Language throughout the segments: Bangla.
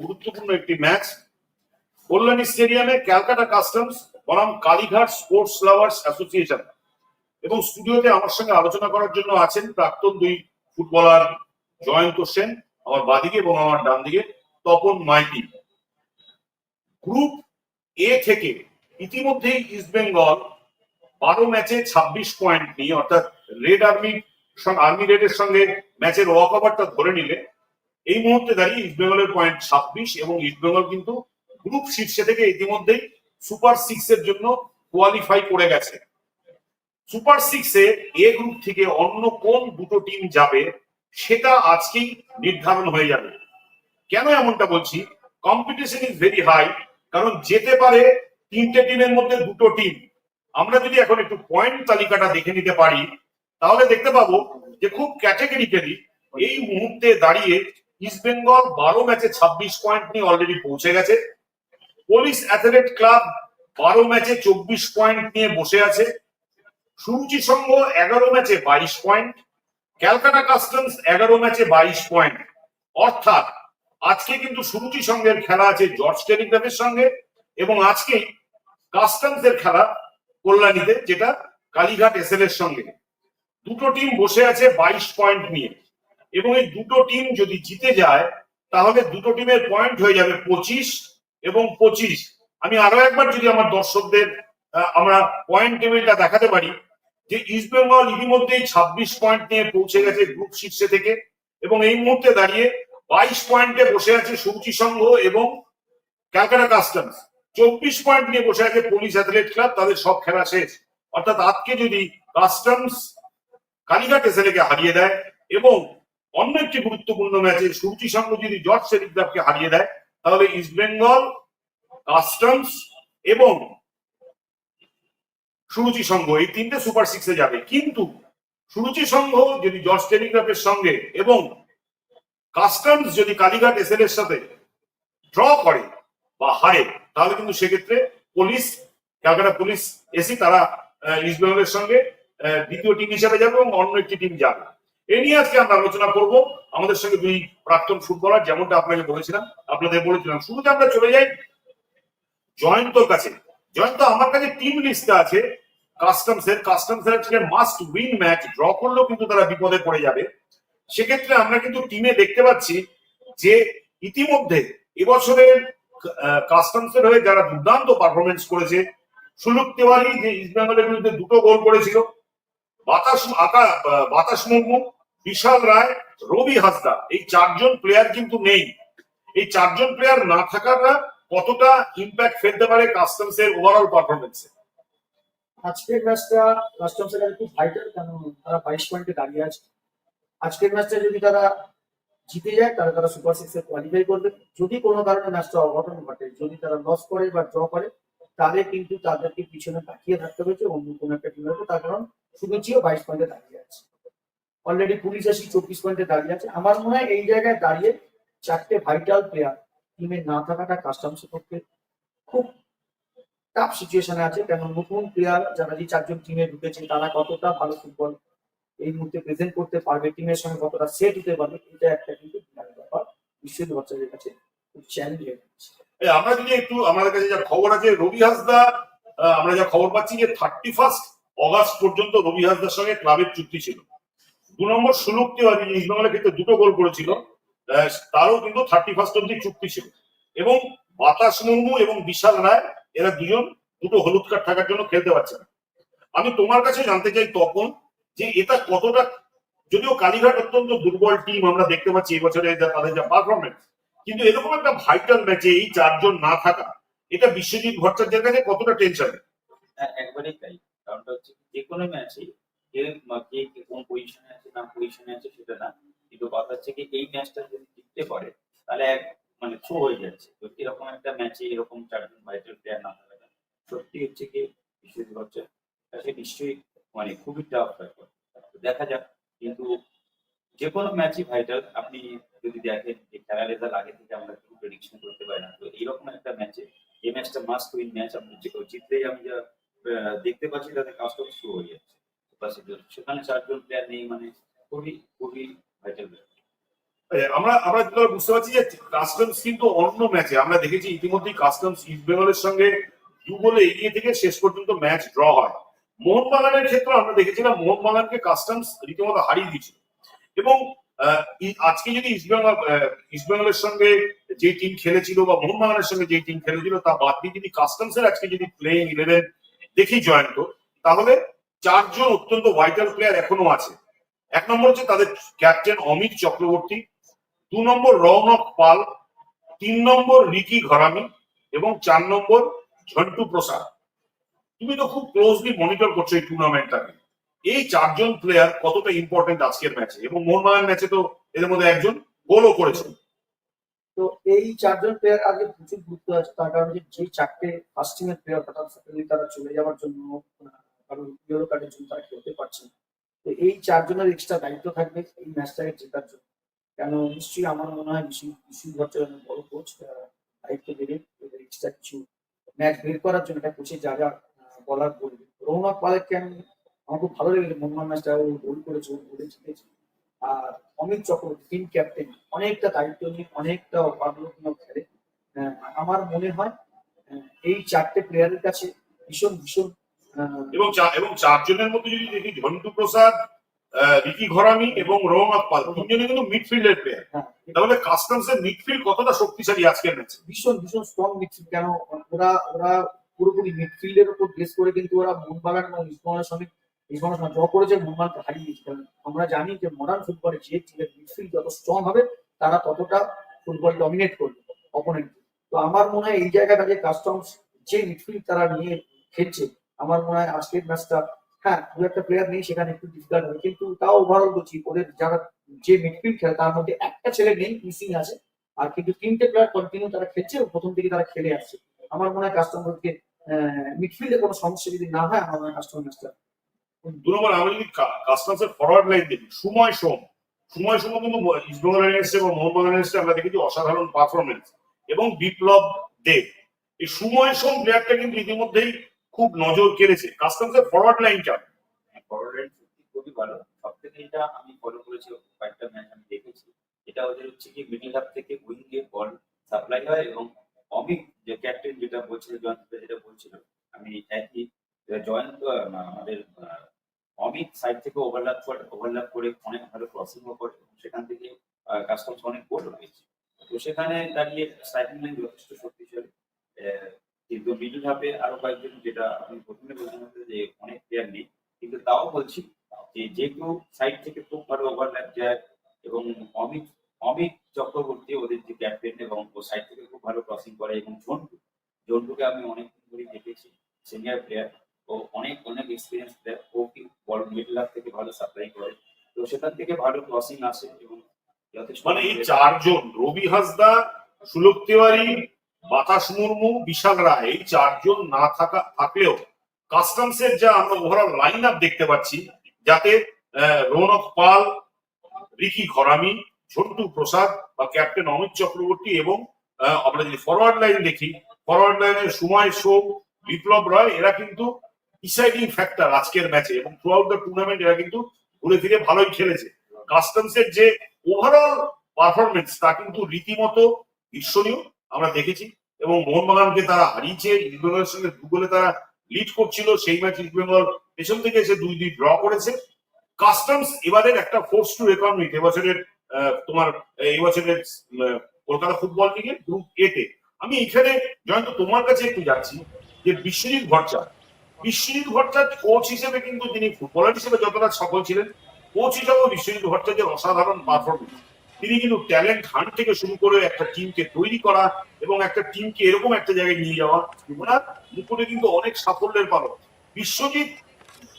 গুরুত্বপূর্ণ একটি ম্যাচ। কল্যাণী স্টেডিয়ামে ক্যালকাটা কাস্টমস, বনাম কালীঘাট স্পোর্টস লাভার্স অ্যাসোসিয়েশন এবং স্টুডিওতে আমার সঙ্গে আলোচনা করার জন্য আছেন প্রাক্তন দুই ফুটবলার জয়ন্ত সেন, আমার বাদিকে এবং আমার ডান দিকে তপন মাইতি। গ্রুপ এ থেকে ইতিমধ্যেই ইস্টবেঙ্গল বারো ম্যাচে ছাব্বিশ পয়েন্ট নিয়ে, অর্থাৎ রেড আর্মি আর্মি রেডের সঙ্গে ম্যাচের ওয়াক ওভারটা ধরে নিলে এই মুহূর্তে দাঁড়িয়ে ইস্টবেঙ্গলের পয়েন্ট ছাব্বিশ এবং ইস্টবেঙ্গল কিন্তু গ্রুপ শীর্ষে থেকে ইতিমধ্যেই সুপার সিক্স এর জন্য কোয়ালিফাই করে গেছে। সুপার সিক্সে এ গ্রুপ থেকে অন্য কোন দুটো টিম যাবে, সেটা আজকেই নির্ধারণ হয়ে যাবে। কেন এমনটা বলছি? কম্পিটিশন ইজ ভেরি হাই কারণ যেতে পারে তিনটে টিমের মধ্যে দুটো টিম আমরা যদি এখন একটু পয়েন্ট তালিকাটা দেখে নিতে পারি, তাহলে দেখতে পাবো যে খুব ক্যাটেগরিক্যালি এই মুহূর্তে দাঁড়িয়ে ইস্ট বেঙ্গল বারো ম্যাচে ছাব্বিশ পয়েন্ট নিয়ে অলরেডি পৌঁছে গেছে। পুলিশ অ্যাথলেট ক্লাব বারো ম্যাচে চব্বিশ পয়েন্ট নিয়ে বসে আছে। সুরুচি সংঘ এগারো ম্যাচে বাইশ পয়েন্ট। ক্যালকাটা কাস্টমস এগারো ম্যাচে বাইশ পয়েন্ট। অর্থাৎ আজকে কিন্তু সুরুচি সংঘের খেলা আছে জর্জ টেলিগ্রাফের সঙ্গে এবং আজকে কাস্টমস এর খেলা কল্যাণীতে, যেটা কালীঘাট এসএল এর সঙ্গে। দুটো টিম বসে আছে বাইশ পয়েন্ট নিয়ে। এবং এই দুটো টিম যদি জিতে যায়, তাহলে দুটো টিমের পয়েন্ট হয়ে যাবে পঁচিশ এবং পঁচিশ। আমি আরও একবার যদি আমার দর্শকদের আমরা পয়েন্ট টেবিলটা দেখাতে পারি, যে ইস্ট বেঙ্গল ইতিমধ্যেই ছাব্বিশ পয়েন্ট নিয়ে পৌঁছে গেছে গ্রুপ শীর্ষে থেকে এবং এই মুহূর্তে দাঁড়িয়ে বাইশ পয়েন্টে বসে আছে সূচি সংঘ এবং ক্যালকাটা কাস্টমস। চব্বিশ পয়েন্ট নিয়ে বসে আছে পুলিশ অ্যাথলেট ক্লাব তাদের সব খেলা শেষ। অর্থাৎ আজকে যদি কাস্টমস কালীঘাট এসএলকে হারিয়ে দেয় এবং অন্য একটি গুরুত্বপূর্ণ ম্যাচে সূচি সংঘ যদি জর্জ টেলিগ্রাফকে হারিয়ে দেয়, তাহলে ইস্ট বেঙ্গল কাস্টমস এবং সুরুচি সংঘ এই তিনটে সুপার সিক্সে যাবে। কিন্তু সুরুচি সংঘ যদি জর্জ টেলিগ্রাফের সঙ্গে এবং কাস্টমস যদি কালীঘাট এসএল এর সাথে ড্র করে বা হারে, তাহলে কিন্তু সেক্ষেত্রে পুলিশ ক্যালকাটা পুলিশ এসি তারা ইস্ট বেঙ্গলের সঙ্গে দ্বিতীয় টিম হিসেবে যাবে এবং অন্য একটি টিম যাবে। এ নিয়ে আজকে আমরা আলোচনা করব। আমাদের সঙ্গে দুই প্রাক্তন ফুটবলার, যেমনটা আপনাকে বলেছিলাম, আপনাদের বলেছিলাম, শুরুতে আমরা চলে যাই জয়ন্তর কাছে। জয়ন্ত, আমার কাছে টিম লিস্টে আছে কাস্টমস এর। কাস্টমস এর আজকে মাস্ট উইন ম্যাচ ড্র করলেও কিন্তু তারা বিপদে পড়ে যাবে। সেক্ষেত্রে আমরা কিন্তু টিমে দেখতে পাচ্ছি যে ইতিমধ্যে এবছরের কাস্টমস এর হয়ে যারা দুর্দান্ত পারফরমেন্স করেছে, সুলুক তেওয়ারি যে ইস্ট বেঙ্গলের বিরুদ্ধে দুটো গোল করেছিল, বাতাস আকা বাতাস মুর্মু বিশাল রায়, রবি হাসদা। এই চারজন প্লেয়ার কিন্তু নেই। এই চারজন প্লেয়ার না থাকাটা কতটা ইম্প্যাক্ট ফেলতে পারে কাস্টমস এর ওভারঅল পারফরমেন্সে আজকের ম্যাচটা কাস্টমস এর খুব ভাইটাল কারণ তারা বাইশ পয়েন্টে দাঁড়িয়ে আছে। আজকের ম্যাচটা যদি তারা জিতে যায়, তাহলে তারা সুপার সিক্সে কোয়ালিফাই করবে। যদি কোনো কারণে ম্যাচটা অঘটন ঘটে, যদি তারা লস করে বা ড্র করে, তাহলে কিন্তু তাদেরকে পিছনে তাকিয়ে থাকতে হয়েছে, অন্য কোনো একটা টিমের তার কারণ শুনেছিও বাইশ পয়েন্টে দাঁড়িয়ে আছে। অলরেডি পুলিশ আসি চব্বিশ পয়েন্টে দাঁড়িয়ে আছে। আমার মনে হয় এই জায়গায় দাঁড়িয়ে চারটে ভাইটাল প্লেয়ার টিমে না থাকাটা কাস্টমসের পক্ষে খুব টাফ সিচুয়েশনে আছে। কেন নতুন প্লেয়ার যারা যে চারজন টিমে ঢুকেছে, তারা কতটা ভালো ফুটবল এই মুহূর্তে প্রেজেন্ট করতে পারবে টিমের সঙ্গে কতটা সেট হতে পারবে, এটা একটা কিন্তু ব্যাপার। বিশ্বজিৎ ভট্টাচার্যের কাছে খুব চ্যালেঞ্জ আমরা যদি একটু আমাদের কাছে যা খবর আছে, রবি হাসদা আমরা যা খবর পাচ্ছি যে থার্টি ফার্স্ট অগাস্ট পর্যন্ত রবি হাসদার সঙ্গে ক্লাবের চুক্তি ছিল। দু নম্বর সুলুক তিওয়ারি যে ইস্ট ক্ষেত্রে দুটো গোল করেছিল। তারও কিন্তু থার্টি ফার্স্ট অব্দি চুক্তি ছিল। এবং বাতাস মুর্মু এবং বিশাল রায় এরা দুজন দুটো হলুদ কার্ড থাকার জন্য খেলতে পারছে না। আমি তোমার কাছে জানতে চাই তখন যে এটা কতটা যদিও কালীঘাট অত্যন্ত দুর্বল টিম আমরা দেখতে পাচ্ছি এবছরে তাদের যা পারফরমেন্স কিন্তু এরকম একটা ভাইটাল ম্যাচে এই চারজন না থাকা এটা বিশ্বজিৎ ভট্টাচার্যের কাছে কতটা টেনশন হ্যাঁ, একবারেই তাই। কারণটা হচ্ছে যে কোনো ম্যাচে পজিশনে আছে সেটা না। কিন্তু কথা হচ্ছে কি, এই ম্যাচটা যদি জিততে পারে, তাহলে এক মানে থ্রো হয়ে যাচ্ছে। তো এরকম একটা ম্যাচে এরকম চারজন ভাইটাল প্লেয়ার না থাকাটা। সত্যি হচ্ছে কি বিশ্বজিৎ হচ্ছে সে নিশ্চয়ই মানে খুবই টাফ ব্যাপার। দেখা যাক, কিন্তু যে কোনো ম্যাচই ভাইটাল আপনি যদি দেখেন যে খেলা রেজাল্ট আগে থেকে আমরা কেউ প্রেডিকশন করতে পারি না, তো এইরকম একটা ম্যাচে এই ম্যাচটা মাস্ট উইন ম্যাচ আপনি যে কেউ জিতলেই আমি যা দেখতে পাচ্ছি তাদের কাজটা শুরু হয়ে যাচ্ছে। সেখানে চারজন প্লেয়ার নেই মানে খুবই খুবই আমরা আমরা যেটা বুঝতে পারছি যে কাস্টমস কিন্তু অন্য ম্যাচে আমরা দেখেছি ইতিমধ্যেই কাস্টমস ইস্ট বেঙ্গলের সঙ্গে দু গোলে এগিয়ে থেকে শেষ পর্যন্ত ম্যাচ ড্র হয়। মোহনবাগানের ক্ষেত্রে আমরা দেখেছিলাম মোহনবাগানকে কাস্টমস রীতিমতো হারিয়ে দিয়েছিল। এবং আজকে যদি ইস্টবেঙ্গল ইস্টবেঙ্গলের সঙ্গে যে টিম খেলেছিল বা মোহনবাগানের সঙ্গে যে টিম খেলেছিল, তা বাদ দিয়ে যদি কাস্টমসের আজকে যদি প্লেইং ইলেভেন দেখি জয়েন্ট তাহলে চারজন অত্যন্ত ভাইটাল প্লেয়ার এখনও আছে। এক নম্বর হচ্ছে তাদের ক্যাপ্টেন অমিত চক্রবর্তী, দু নম্বর রৌনক পাল, তিন নম্বর রিকি ঘরামি এবং চার নম্বর ঝন্টু প্রসাদ। তুমি তো খুব ক্লোজলি মনিটর করছ এই টুর্নামেন্টটাকে এই চারজন প্লেয়ার কতটা ইম্পর্টেন্ট আজকের ম্যাচে এবং মোহনবাগান ম্যাচে তো এদের মধ্যে একজন গোলও করেছেন তো এই চারজন প্লেয়ার আগে প্রচুর গুরুত্ব আছে, তার কারণ যে যে চারটে ফার্স্ট টিমের প্লেয়ার হঠাৎ তারা চলে যাওয়ার জন্য, কারণ ইয়েলো কার্ডের জন্য তারা খেলতে পারছে না। তো এই চারজনের এক্সট্রা দায়িত্ব থাকবে এই ম্যাচটাকে জেতার জন্য। কেন, নিশ্চয়ই আমার মনে হয় বিশু বিশু ভট্টাচার্য বড় কোচ দায়িত্ব দেবে এক্সট্রা কিছু ম্যাচ বের করার জন্য এটা কোচে যা যা বলার বলবে। রৌনক পালেককে আমি আমার খুব ভালো লেগেছে মোহনবাগান ম্যাচটা ও গোল করেছে, ও গোলে জিতেছে আর অমিত চক্রবর্তী টিম ক্যাপ্টেন অনেকটা দায়িত্ব নিয়ে, অনেকটা অপারগমন খেলে। আমার মনে হয় এই চারটে প্লেয়ারের কাছে ভীষণ ভীষণ এবং এবং চারজনের মধ্যে যদি দেখি ঝন্টু প্রসাদ রিকি ঘরামি এবং রৌনক পাল তিনজনে কিন্তু মিডফিল্ডের প্লেয়ার হ্যাঁ, তাহলে কাস্টমস এর মিডফিল্ড কতটা শক্তিশালী আজকের ম্যাচে ভীষণ ভীষণ স্ট্রং মিডফিল্ড কেন? ওরা ওরা পুরোপুরি মিডফিল্ডের উপর বেস করে কিন্তু ওরা মোহনবাগান এবং ইস্টবেঙ্গলের সঙ্গে ইস্টবেঙ্গলের সঙ্গে ড্র করেছে মোহনবাগানকে হারিয়ে দিয়েছে। কারণ আমরা জানি যে মডার্ন ফুটবলে যে টিমের মিডফিল্ড যত স্ট্রং হবে তারা ততটা ফুটবল ডমিনেট করবে অপোনেন্ট তো আমার মনে হয় এই জায়গাটা যে কাস্টমস যে মিডফিল্ড তারা নিয়ে খেলছে আমার মনে হয় আজকের ম্যাচটা হ্যাঁ দু একটা প্লেয়ার নেই সেখানে একটু ডিফিকাল্ট হবে। কিন্তু তাও ওভারঅল বলছি, ওদের যারা যে মিডফিল্ড খেলে, তার মধ্যে একটা ছেলে নেই মিসিং আছে। আর কিন্তু তিনটে প্লেয়ার কন্টিনিউ তারা খেলছে প্রথম থেকে তারা খেলে আসছে। আমার মনে হয় কাস্টমারকে মিডফিল্ডে কোনো সমস্যা যদি না হয়, আমার মনে হয় কাস্টমার ম্যাচটা দু নম্বর যদি কাস্টমস এর ফরওয়ার্ড লাইন দেখি, সময় সোম। সময় সোম কিন্তু ইস্টবেঙ্গল এসছে এবং মোহনবাগান এসছে আমরা দেখেছি অসাধারণ পারফরমেন্স এবং বিপ্লব দেব এই সময় সোম প্লেয়ারটা কিন্তু ইতিমধ্যেই খুব নজর কেড়েছে। কাস্টমস এর ফরওয়ার্ড লাইনটা ফরওয়ার্ড সত্যি খুবই ভালো। সব থেকে এটা আমি ফলো করেছি, কয়েকটা ম্যাচ আমি দেখেছি, এটা ওদের হচ্ছে কি মিডিল হাফ থেকে উইং এ বল সাপ্লাই হয় এবং অমিত যে ক্যাপ্টেন যেটা বলছিল, জয়ন্ত যেটা বলছিল, আমি একই জয়ন্ত আমাদের অমিত সাইড থেকে ওভারল্যাপ করে ওভারল্যাপ করে অনেক ভালো ক্রসিংও করে সেখান থেকে কাস্টমস অনেক গোল হয়েছে তো সেখানে দাঁড়িয়ে স্ট্রাইকিং লাইন যথেষ্ট শক্তিশালী আহ, কিন্তু মিডিল হাফে আরও কয়েকজন যেটা আপনি প্রথমে বলছিলেন যে অনেক প্লেয়ার নেই কিন্তু তাও বলছি যে যে কেউ সাইড থেকে খুব ভালো ওভারল্যাপ যায় এবং অমিত অমিত চক্রবর্তী ওদের যে ক্যাপ্টেন এবং ও সাইড থেকে খুব ভালো ক্রসিং করে এবং ঝন্টু ঝন্টুকে আমি অনেক ধরেই দেখেছি সিনিয়র প্লেয়ার ও অনেক অনেক এক্সপিরিয়েন্স প্লেয়ার ও কি বল মিডল থেকে ভালো সাপ্লাই করে তো সেখান থেকে ভালো ক্রসিং আসে এবং যথেষ্ট মানে এই চারজন রবি হাসদা সুলভ তিওয়ারি বাতাস মুর্মু, বিশাল রায় এই চারজন না থাকা, থাকলেও কাস্টমস এর যা আমরা ওভারঅল লাইন আপ দেখতে পাচ্ছি, যাতে রৌনক পাল, রিকি ঘরামি, ঝন্টু প্রসাদ বা ক্যাপ্টেন অমিত চক্রবর্তী এবং আমরা যদি ফরওয়ার্ড লাইন দেখি ফরওয়ার্ড লাইনের সময় সোম, বিপ্লব রয়, এরা কিন্তু ডিসাইডিং ফ্যাক্টর আজকের ম্যাচে এবং থ্রু আউট দ্য টুর্নামেন্ট এরা কিন্তু ঘুরে ফিরে ভালোই খেলেছে। কাস্টমস এর যে ওভারঅল পারফরমেন্স তা কিন্তু রীতিমতো ঈর্ষণীয় আমরা দেখেছি এবং মোহনবাগানকে তারা হারিয়েছে ইস্টবেঙ্গলের সঙ্গে দু গোলে তারা লিড করছিল, সেই ম্যাচ ইস্টবেঙ্গল পেছন থেকে এসে দুই দুই ড্র করেছে। কাস্টমস এবারের একটা ফোর্স টু উইথ এবছরের তোমার, এবছরের কলকাতা ফুটবল লিগের গ্রুপ এতে আমি এখানে, জয়ন্ত, তোমার কাছে একটু যাচ্ছি যে বিশ্বজিৎ ভট্টাচার্য বিশ্বজিৎ ভট্টাচার্য কোচ হিসেবে কিন্তু তিনি ফুটবলার হিসেবে যতটা সফল ছিলেন কোচ হিসেবেও বিশ্বজিৎ ভট্টাচার্যের অসাধারণ পারফরমেন্স তিনি কিন্তু ট্যালেন্ট হান্ট থেকে শুরু করে একটা টিমকে তৈরি করা এবং একটা টিমকে এরকম একটা জায়গায় নিয়ে যাওয়া। ওনার মুকুটে কিন্তু অনেক সাফল্যের পালক। বিশ্বজিৎ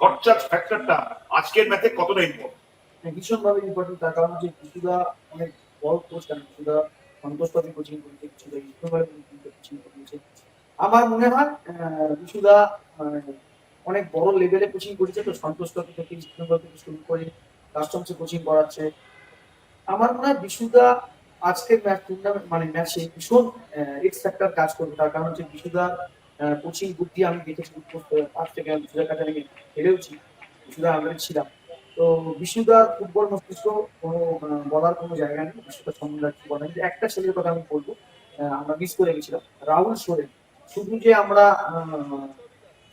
ভট্টাচার্য ফ্যাক্টরটা আজকের ম্যাচে কতটা ইম্পর্টেন্ট ভীষণ ভাবে ইম্পর্টেন্ট তার কারণ হচ্ছে কিছুদা অনেক বড় কোচ কারণ কিছুদা সন্তোষ ট্রফি কোচিং করেছে আমার মনে হয় আহ, কিছুদা অনেক বড় লেভেলে কোচিং করেছে তো সন্তোষ ট্রফি থেকে শুরু করে কাস্টমসে কোচিং করাচ্ছে। আমার মনে হয় বিশুদা আজকের ম্যাচ টুর্নামেন্ট মানে ম্যাচে ভীষণ এক্স ফ্যাক্টর কাজ করবে। তার কারণ হচ্ছে বিশুদা কোচিং বুদ্ধি আমি দেখেছি আজ থেকে আমি বিশুদার কাছে আমি খেলেওছি বিশুদার আন্ডারে ছিলাম। তো বিষ্ণুদার ফুটবল মস্তিষ্ক কোনো বলার কোনো জায়গা নেই বিষ্ণুদার সম্বন্ধে আর কি বলা। একটা ছেলের কথা আমি বলব আমরা মিস করে গেছিলাম। রাহুল সোরেন, শুধু যে আমরা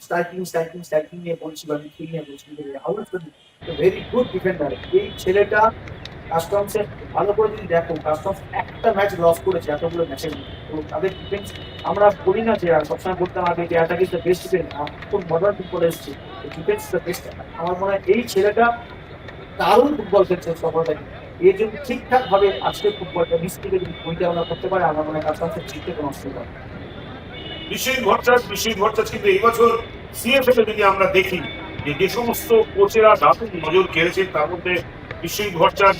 স্ট্রাইকিং স্ট্রাইকিং স্ট্রাইকিং নিয়ে বলছি বা নিয়ে বলছি Rahul Soren very good defender এই ছেলেটা কাস্টমসে ভালো করে যদি দেখো কাস্টমস একটা ম্যাচ লস করেছে এতগুলো ম্যাচের তো তাদের ডিফেন্স আমরা বলি না যে আর সবসময় বলতাম আগে যে attack is the best defence এখন মডার্ন ফুটবল এসছে। ডিফেন্স দ্য বেস্ট আমার মনে হয় এই ছেলেটা দারুণ ফুটবল খেলছে সফলতাকে এ যদি ঠিকঠাক ভাবে আজকের ফুটবলটা নিচ থেকে যদি পরিচালনা করতে পারে, আমার মনে হয় কাস্টমসের জিততে কোনো অসুবিধা হবে। বিশ্বজিৎ ভট্টাচ বিশ্বজিৎ ভট্টাচ কিন্তু এই বছর সিএফএল যদি আমরা দেখি যে যে সমস্ত কোচেরা দারুণ নজর কেড়েছেন, তার মধ্যে বিশ্বজিৎ ভট্টাচ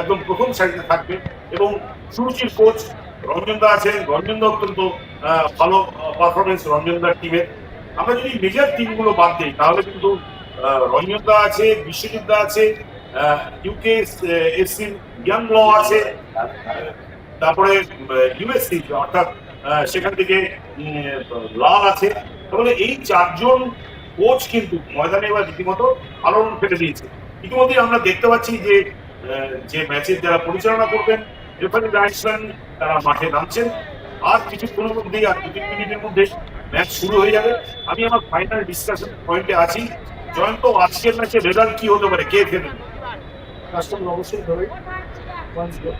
একদম প্রথম সারিতে থাকবে। এবং সুরুচির কোচ রঞ্জনদা আছেন। রঞ্জনদা অত্যন্ত ভালো পারফরমেন্স রঞ্জনদার টিমের আমরা যদি মেজর টিমগুলো বাদ দিই, তাহলে কিন্তু রঞ্জনদা আছে, বিশ্বজিৎ দা আছে ইউকে এসসি ইয়াং ল আছে তারপরে ইউএসসি অর্থাৎ সেখান থেকে লাল আছে। তাহলে এই চারজন কোচ কিন্তু ময়দানে এবার রীতিমতো আলোড়ন ফেলে দিয়েছে। ইতিমধ্যে আমরা দেখতে পাচ্ছি যে যে ম্যাচের যারা পরিচালনা করবেন রেফারি রাইসম্যান তারা মাঠে নামছেন। আর কিছুক্ষণের মধ্যেই আর দু তিন মিনিটের মধ্যে ম্যাচ শুরু হয়ে যাবে। আমি আমার ফাইনাল ডিসকাশন পয়েন্টে আছি। জয়ন্ত আজকের ম্যাচের রেজাল্ট কি হতে পারে? কে খেলবে? অবশ্যই ধরে। One zero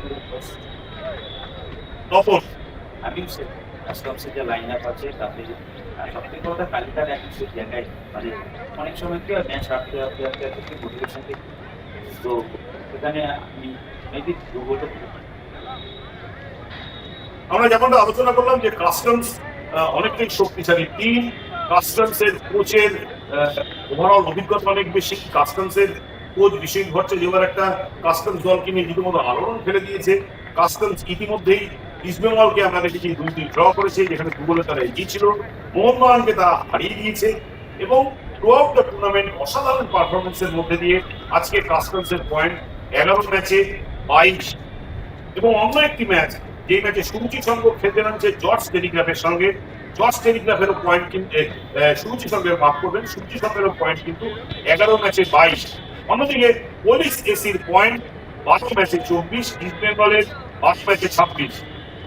Tapan. সে যে লাইন আপ আছে তাতে মানে আমরা যেমনটা আলোচনা করলাম যে কাস্টমস অনেকটাই শক্তিশালী টিম কাস্টমস এর কোচের ওভারঅল অভিজ্ঞতা অনেক বেশি কাস্টমস এর কোচ বিশেষ ঘটছে এবার একটা কাস্টমস দলকে নিয়ে রীতিমতো আলোড়ন ফেলে দিয়েছে। কাস্টমস ইতিমধ্যেই ইস্টবেঙ্গলকে আমরা দেখেছি, দুই দুই ড্র করেছে, যেখানে দুগোলে তারা এগিয়ে ছিল। মোহনবাগানকে তারা হারিয়ে দিয়েছে এবং থ্রু আউট দ্য টুর্নামেন্ট অসাধারণ পারফরমেন্সের মধ্যে দিয়ে আজকে কাস্টমস এর পয়েন্ট এগারো ম্যাচে বাইশ। এবং অন্য একটি ম্যাচ যে ম্যাচে সুরুচি সংঘ খেলতে নামছে জর্জ টেলিগ্রাফের সঙ্গে। জর্জ টেলিগ্রাফেরও পয়েন্ট কিন্তু সুরুচি সংঘের মাফ করবেন। সুরুচি সংঘেরও পয়েন্ট কিন্তু এগারো ম্যাচে বাইশ। অন্যদিকে পুলিশ এসির পয়েন্ট বারো ম্যাচে চব্বিশ ইস্ট বেঙ্গলের পাঁচ ম্যাচে ছাব্বিশ।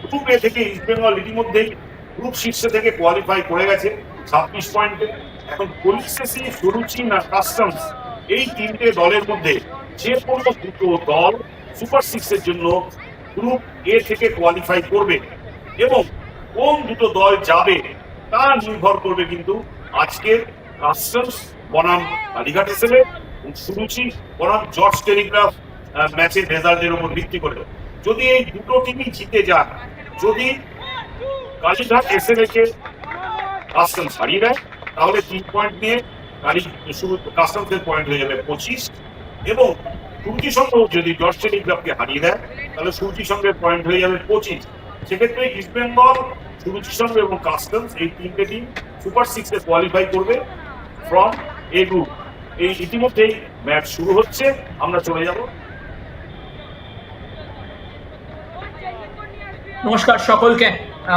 গ্রুপ এ থেকে ইস্ট বেঙ্গল ইতিমধ্যেই গ্রুপ শীর্ষে থেকে কোয়ালিফাই করে গেছে ছাব্বিশ পয়েন্টে এখন পুলিশ এসি সুরুচি না কাস্টমস এই তিনটে দলের মধ্যে যে কোনো দুটো দল সুপার সিক্সের জন্য গ্রুপ এ থেকে কোয়ালিফাই করবে এবং কোন দুটো দল যাবে তা নির্ভর করবে কিন্তু আজকের কাস্টমস বনাম কালীঘাট এসেলে সুরুচি বনাম জর্জ টেলিগ্রাফ ম্যাচের রেজাল্টের উপর ভিত্তি করে। যদি এই দুটো টিমই জিতে যান যদি কালীঘাট এসএলএ কে কাস্টমস হারিয়ে দেয়, তাহলে তিন পয়েন্ট নিয়ে কালী কাস্টমসের পয়েন্ট হয়ে যাবে পঁচিশ। এবং সূর্যি সংঘ যদি জর্জ টেলিগ্রাফকে হারিয়ে দেয়, তাহলে সূর্যি সংঘের পয়েন্ট হয়ে যাবে পঁচিশ। সেক্ষেত্রে ইস্ট বেঙ্গল সূর্যি সংঘ এবং কাস্টমস এই তিনটে টিম সুপার সিক্সে কোয়ালিফাই করবে ফ্রম এ গ্রুপ এই ইতিমধ্যেই ম্যাচ শুরু হচ্ছে, আমরা চলে যাব। নমস্কার সকলকে।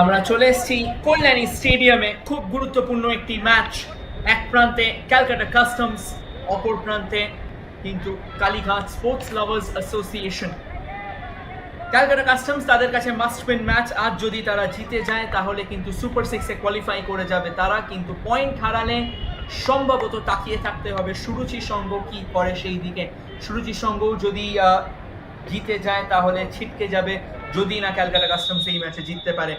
আমরা চলে এসেছি কল্যাণী স্টেডিয়ামে। খুব গুরুত্বপূর্ণ একটি ম্যাচ। এক প্রান্তে ক্যালকাটা কাস্টমস, অপর প্রান্তে কিন্তু Kalighat sports lovers association. Calcutta customs তাদের কাছে মাস্ট উইন ম্যাচ আজ যদি তারা জিতে যায়, তাহলে কিন্তু সুপার সিক্সে কোয়ালিফাই করে যাবে তারা। কিন্তু পয়েন্ট হারালে সম্ভবত তাকিয়ে থাকতে হবে। সুরুচি সংঘ কি করে সেই দিকে সুরুচি সংঘও যদি জিতে যায় তাহলে ছিটকে যাবে। যদি না ক্যালকাটা কাস্টমস এই ম্যাচে জিততে পারে